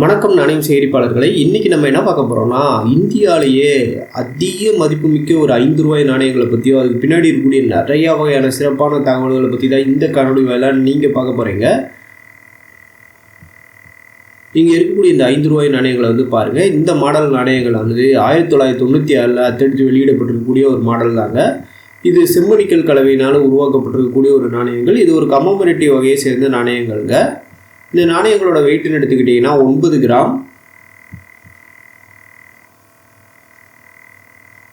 வணக்கம் நாணயம் சேகரிப்பாளர்களை இன்றைக்கி நம்ம என்ன பார்க்க போகிறோம்னா இந்தியாவிலேயே அதிக மதிப்புமிக்க ஒரு ஐந்து ரூபாய் நாணயங்களை பற்றியோ அதுக்கு பின்னாடி இருக்கக்கூடிய நிறையா வகையான சிறப்பான தகவல்களை பற்றி தான் இந்த காணொலி வேலை நீங்கள் பார்க்க போகிறீங்க இங்கே இருக்கக்கூடிய இந்த ஐந்து ரூபாய் நாணயங்களை வந்து பாருங்கள் இந்த மாடல் நாணயங்கள் வந்து ஆயிரத்தி தொள்ளாயிரத்தி தொண்ணூற்றி ஆறில் அத்தடித்து வெளியிடப்பட்டிருக்கக்கூடிய ஒரு மாடல் தாங்க. இது செம்மணிக்கல் கலவையினால் உருவாக்கப்பட்டிருக்கக்கூடிய ஒரு நாணயங்கள். இது ஒரு கமமரேட்டிவ் வகையை சேர்ந்த நாணயங்கள்ங்க. இந்த நாணயங்களோட வெயிட்னு எடுத்துக்கிட்டிங்கன்னா ஒன்பது கிராம்.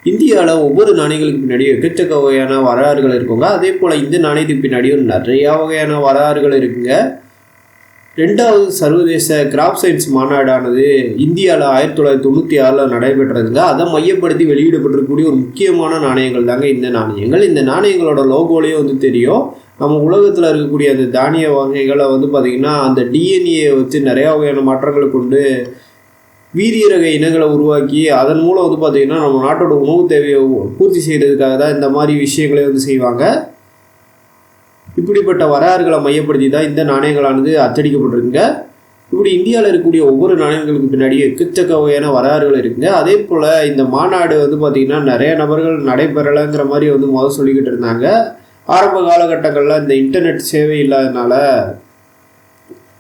இந்தியாவில் ஒவ்வொரு நாணயங்களுக்கு பின்னாடியும் எக்கச்சக்க வகையான வரலாறுகள் இருக்குங்க. அதே போல் இந்த நாணயத்துக்கு பின்னாடியும் நிறையா வகையான வரலாறுகள் இருக்குங்க. ரெண்டாவது சர்வதேச கிராப் சயின்ஸ் மாநாடானது இந்தியாவில் ஆயிரத்தி தொள்ளாயிரத்தி தொண்ணூற்றி ஆறில் நடைபெற்றதுங்க. அதை மையப்படுத்தி வெளியிடப்பட்டிருக்கக்கூடிய ஒரு முக்கியமான நாணயங்கள் தாங்க இந்த நாணயங்கள். இந்த நாணயங்களோட லோகோலேயே வந்து தெரியும். நம்ம உலகத்தில் இருக்கக்கூடிய அந்த தானிய வகைகளை வந்து பார்த்திங்கன்னா அந்த டிஎன்ஏ வச்சு நிறையா வகையான மாற்றங்களை கொண்டு வீரிய ரக இனங்களை உருவாக்கி அதன் மூலம் வந்து பார்த்திங்கன்னா நம்ம நாட்டோட உணவு தேவையை பூர்த்தி செய்கிறதுக்காக தான் இந்த மாதிரி விஷயங்களை வந்து செய்வாங்க. இப்படிப்பட்ட வரலாறுகளை மையப்படுத்தி தான் இந்த நாணயங்களானது அச்சடிக்கப்பட்டிருக்குங்க. இப்படி இந்தியாவில் இருக்கக்கூடிய ஒவ்வொரு நாணயங்களுக்கு பின்னாடியும் எக்கச்சக்க வகையான வரலாறுகள் இருக்குங்க. அதே போல் இந்த மாநாடு வந்து பார்த்திங்கன்னா நிறைய நபர்கள் நடைபெறலைங்கிற மாதிரி வந்து முதல் சொல்லிக்கிட்டு இருந்தாங்க. ஆரம்ப காலகட்டங்களில் இந்த இன்டர்நெட் சேவை இல்லாதனால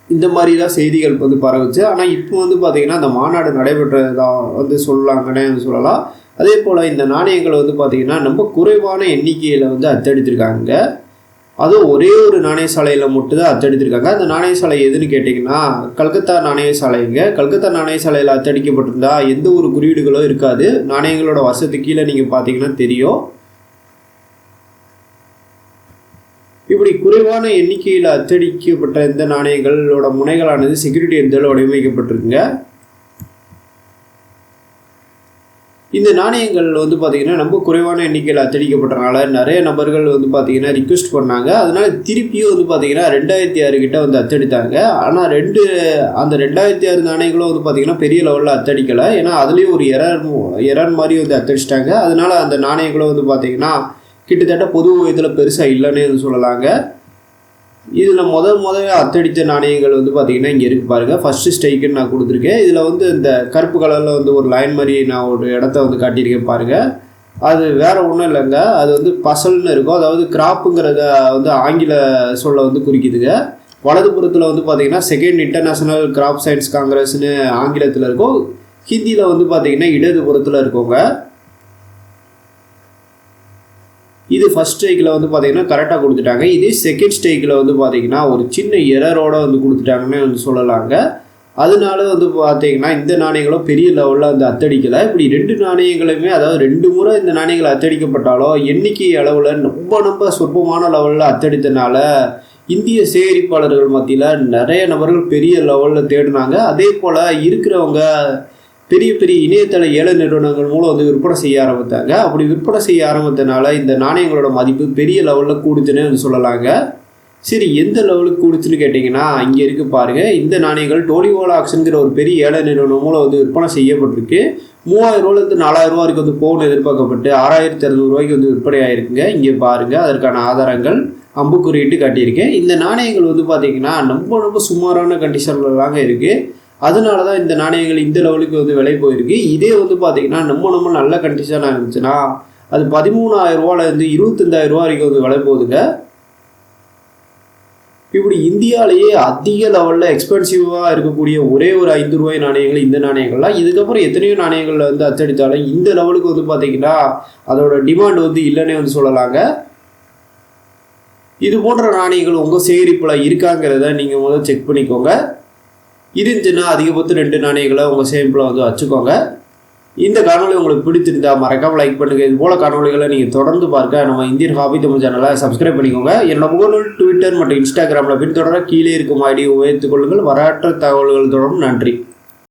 இந்த மாதிரி தான் செய்திகள் வந்து பரவுச்சு. ஆனால் இப்போ வந்து பார்த்திங்கன்னா அந்த மாநாடு நடைபெற்றதா வந்து சொல்லலாங்கன்னே சொல்லலாம். அதே போல் இந்த நாணயங்கள் வந்து பார்த்திங்கன்னா ரொம்ப குறைவான எண்ணிக்கையில் வந்து அச்சடித்திருக்காங்க அதுவும் ஒரே ஒரு நாணய சாலையில் மட்டும்தான் அச்சடித்திருக்காங்க அந்த நாணய சாலை எதுன்னு கேட்டிங்கன்னா கல்கத்தா நாணய சாலைங்க கல்கத்தா நாணய சாலையில் அச்சடிக்கப்பட்டிருந்தா எந்த ஒரு குறியீடுகளும் இருக்காது. நாணயங்களோட வருஷத்துக்கு கீழே நீங்கள் பார்த்தீங்கன்னா தெரியும். இப்படி குறைவான எண்ணிக்கையில் அச்சடிக்கப்பட்ட இந்த நாணயங்களோட முனைகளானது செக்யூரிட்டி எந்தில் வடிவமைக்கப்பட்டிருக்குங்க. இந்த நாணயங்கள் வந்து பார்த்திங்கன்னா ரொம்ப குறைவான எண்ணிக்கையில் அச்சடிக்கப்பட்டனால நிறைய நபர்கள் வந்து பார்த்திங்கன்னா ரிக்வெஸ்ட் பண்ணாங்க. அதனால் திருப்பியும் வந்து பார்த்திங்கன்னா ரெண்டாயிரத்தி ஆறு கிட்ட வந்து அச்சடித்தாங்க. ஆனால் ரெண்டு அந்த ரெண்டாயிரத்தி ஆறு நாணயங்களும் வந்து பார்த்திங்கன்னா பெரிய லெவலில் அச்சடிக்கலை. ஏன்னா அதுலேயும் ஒரு எரர் எரர் மாதிரி வந்து அச்சடிச்சிட்டாங்க. அதனால் அந்த நாணயங்களும் வந்து பார்த்திங்கன்னா கிட்டத்தட்ட பொது இதில் பெருசாக இல்லைன்னு சொல்லலாங்க. இதில் முதல் முதல்ல அத்தடித்த நாணயங்கள் வந்து பார்த்திங்கன்னா இங்கே இருக்குது பாருங்கள் ஃபஸ்ட்டு ஸ்டைக்குன்னு நான் கொடுத்துருக்கேன். இதில் வந்து இந்த கருப்பு கலரில் வந்து ஒரு லைன் மாதிரி நான் ஒரு இடத்த வந்து காட்டியிருக்கேன் பாருங்கள் அது வேறு ஒன்றும் இல்லைங்க. அது வந்து பசல்னு இருக்கும். அதாவது கிராப்புங்கிறத வந்து ஆங்கில சொல்ல வந்து குறிக்குதுங்க. வலதுபுறத்தில் வந்து பார்த்திங்கன்னா செகண்ட் இன்டர்நேஷ்னல் கிராப் சயின்ஸ் காங்கிரஸ்னு ஆங்கிலத்தில் இருக்கும். ஹிந்தியில் வந்து பார்த்திங்கன்னா இடதுபுறத்தில் இருக்கோங்க. இது ஃபஸ்ட் ஸ்ட்ரைக்கில் வந்து பார்த்தீங்கன்னா கரெக்டாக கொடுத்துட்டாங்க. இதே செகண்ட் ஸ்ட்ரைக்கில் வந்து பார்த்தீங்கன்னா ஒரு சின்ன எரரோடு வந்து கொடுத்துட்டாங்கன்னு வந்து சொல்லலாங்க. அதனால வந்து பார்த்தீங்கன்னா இந்த நாணயங்களும் பெரிய லெவலில் வந்து அத்தடிக்கலை. இப்படி ரெண்டு நாணயங்களுமே அதாவது ரெண்டு முறை இந்த நாணயங்கள் அத்தடிக்கப்பட்டாலும் எண்ணிக்கை அளவில் ரொம்ப ரொம்ப சொற்பமான லெவலில் அத்தடித்தனால இந்திய சேகரிப்பாளர்கள் மத்தியில் நிறைய நபர்கள் பெரிய லெவலில் தேடினாங்க. அதே போல் இருக்கிறவங்க பெரிய பெரிய இணையதள ஏல நிறுவனங்கள் மூலம் வந்து விற்பனை செய்ய ஆரம்பித்தாங்க. அப்படி விற்பனை செய்ய ஆரம்பித்தனால இந்த நாணயங்களோட மதிப்பு பெரிய லெவலில் கூடுச்சுன்னு வந்து சொல்லலாங்க. சரி எந்த லெவலுக்கு கூடுச்சுன்னு கேட்டிங்கன்னா இங்கே இருக்கு பாருங்கள் இந்த நாணயங்கள் டோலிவோலா ஆக்ஷனுங்கிற ஒரு பெரிய ஏழை நிறுவனம் மூலம் வந்து விற்பனை செய்யப்பட்டிருக்கு. மூவாயிரம் ரூபாயிலிருந்து நாலாயிரம் ரூபா வரைக்கும் வந்து போகணும் எதிர்பார்க்கப்பட்டு ஆறாயிரத்தி இரநூறுவாய்க்கு வந்து விற்பனை ஆயிருக்குங்க. இங்கே பாருங்கள் அதற்கான ஆதாரங்கள் அம்புக்குறியிட்டு காட்டியிருக்கேன். இந்த நாணயங்கள் வந்து பார்த்திங்கன்னா ரொம்ப ரொம்ப சுமாரான கண்டிஷனில் தாங்க இருக்குது அதனால தான் இந்த நாணயங்கள் இந்த லெவலுக்கு வந்து விலை போயிருக்கு. இதே வந்து பார்த்திங்கன்னா நம்ம நம்ம நல்ல கண்டிஷனாக இருந்துச்சுன்னா அது பதிமூணாயிரம் ரூபாலேருந்து இருபத்தஞ்சாயிரம் ரூபா வரைக்கும் வந்து விலை போகுதுங்க. இப்படி இந்தியாவிலேயே அதிக லெவலில் எக்ஸ்பென்சிவாக இருக்கக்கூடிய ஒரே ஒரு ஐந்து ரூபாய் நாணயங்கள் இந்த நாணயங்கள்லாம். இதுக்கப்புறம் எத்தனையோ நாணயங்கள் வந்து அச்சடித்தாலும் இந்த லெவலுக்கு வந்து பார்த்திங்கன்னா அதோட டிமாண்ட் வந்து இல்லைன்னே வந்து சொல்லலாங்க. இது போன்ற நாணயங்கள் உங்கள் சேகரிப்பில் இருக்காங்கிறத நீங்கள் முதல்ல செக் பண்ணிக்கோங்க. இருந்துச்சுன்னா அதிகபட்சம் ரெண்டு நாணயங்களை உங்கள் சேமிப்பில் வந்து வச்சுக்கோங்க. இந்த காணொலி உங்களுக்கு பிடிச்சிருந்தா மறக்காமல் லைக் பண்ணுங்கள் இது போல் காணொலிகளை நீங்கள் தொடர்ந்து பார்க்க நம்ம இந்தியன் ஹாபி தமிழ் சேனலை சப்ஸ்கிரைப் பண்ணிக்கோங்க. என்னோட முகநூல் ட்விட்டர் மற்றும் இன்ஸ்டாகிராமில் பின்தொடர கீழே இருக்கும் ஐடியை உயர்த்துக் கொள்ளுங்கள். வரலாற்று தகவல்கள் தொடரும் நன்றி.